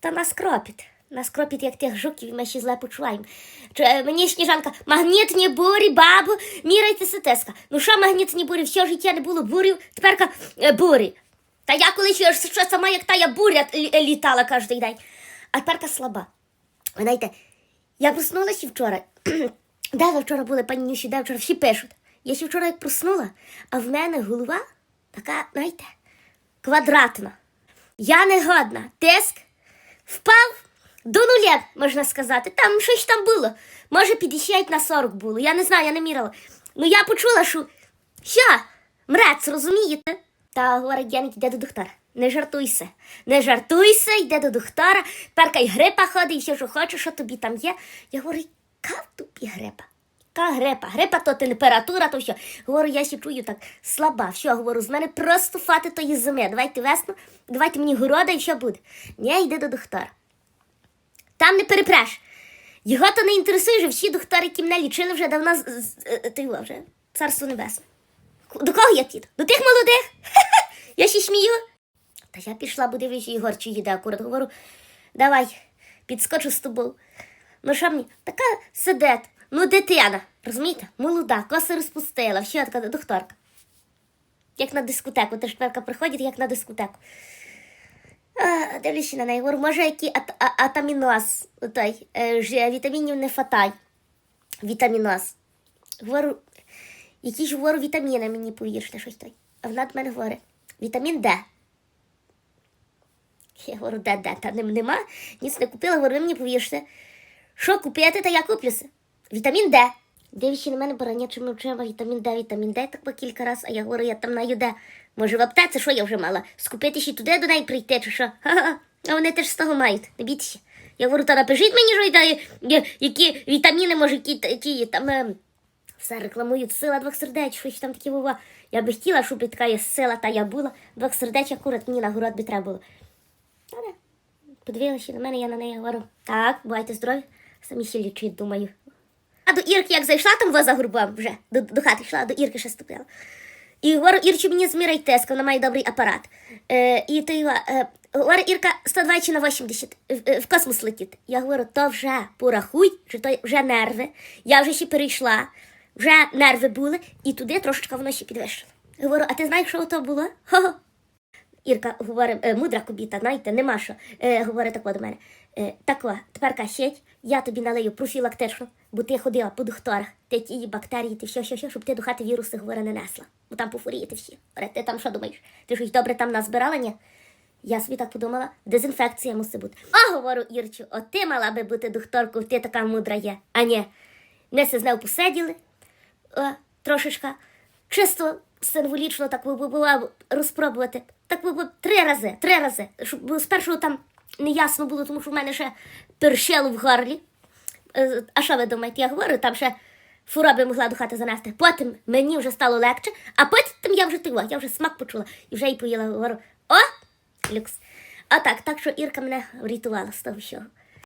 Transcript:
Та нас кропіт. Нас кропіт, як тих жуків, ми ще зле почуваємо. Чи, е, мені сніжанка, магнітні бурі, бабу, міряйте сетеска. Ну що магнітні бурі? Все життя не було бурів, тепер е, бурі. Та я колись що сама, як та я буря е, літала кожен день. А тепер слаба. Ви знаєте, я проснулася вчора. Де ви вчора були, пані Нюші, де вчора всі пишуть. Я ще вчора як проснула, а в мене голова така, знаєте, квадратна. Я не годна. Тиск впав до нуля, можна сказати. Там щось там було. Може, 50 на 40 було. Я не знаю, я не мірила. Ну я почула, що що, мрець, розумієте? Та говорить, Яник, йде до доктора. Не жартуйся. Не жартуйся, йде до доктора. Перка й грипа ходить, все, що хочеш, що тобі там є. Я говорю, яка тобі грипа? Яка грипа? Грипа то температура, то що. Говорю, я ще чую так слаба. Все, говорю, з мене просто фати тої зими. Давайте весну, давайте мені города і що буде. Ні, йди до доктора. Там не перепреш. Його то не інтересує, вже всі доктори, які мене лічили, вже давно з- з- е, ти його вже царство небесне. До кого я піду? До тих молодих? Я ще смію. Та я пішла, бо дивлюся, Ігор чи їде акурат. Говорю, давай, підскочу з тобою. Ну що мені? Така сидить, ну дитина, розумієте? Молода, коси розпустила, ще така докторка. Як на дискотеку, теж перка приходить, як на дискотеку. Дивлюся на неї, може, який ат- а- атаміноз, той, е, ж вітамінів не фатай. Вітаміноз. Говорю, які ж говорю вітаміни мені повірте, щось той. А вона до мене говорить, вітамін Д. Я говорю, де, де, та нема, ніц не купила, говорю, мені повірте. Що купити, та я куплюся. Вітамін Д. Дивіться на мене баранячими очима, вітамін Д, вітамін Д, так по кілька разів, а я говорю, я там наю Д. Може, в аптеці, що я вже мала? Скупити ще туди до неї прийти, чи що? А вони теж з того мають, не бійтеся. Я говорю, та напишіть мені, що я- які вітаміни, може, які ті там. ем, все рекламують сила двох сердеч, щось там таке бува. Я би хотіла, щоб така є сила, та я була. Двох сердеч акурат мені на город би треба було. Але подивилася на мене, я на неї говорю, так, бувайте здорові, самі ще лічить, думаю. А до Ірки, як зайшла там во за горбом вже, до, до хати йшла, до Ірки ще ступила. І говорю, Ірчу, мені зміряй тиск, вона має добрий апарат. Е, і ти е, говорю, Ірка, 120 на 80, в, е, в космос летить. Я говорю, то вже порахуй, що то вже нерви. Я вже ще перейшла, вже нерви були, і туди трошечки воно ще підвищило. Говорю, а ти знаєш, що то було? Хо-хо. Ірка говорить, е, мудра кобіта, знаєте, нема що. Е, говорить тако до мене. Е, тако, тепер касіть, я тобі налию профілактично, бо ти ходила по докторах, ти ті бактерії, ти все, все, все, щоб ти до хати віруси говорить, не несла. Бо там пофурієте всі. Ти там що думаєш? Ти щось добре там назбирала, ні? Я собі так подумала, дезінфекція мусить бути. А, говорю, Ірчу, от ти мала би бути докторкою, ти така мудра є. А ні, ми се з нею посиділи, о, трошечка, чисто символічно так розпробувати. Так би три рази, три рази. Щоб спершу там не ясно було, тому що в мене ще першело в горлі. Е, А що ви думаєте? Я говорю, там ще фуроби могла до хати занести. Потім мені вже стало легше, а потім я вже тиво, я вже смак почула і вже й поїла. Говорю, о, люкс. А так, так що Ірка мене врятувала з того всього.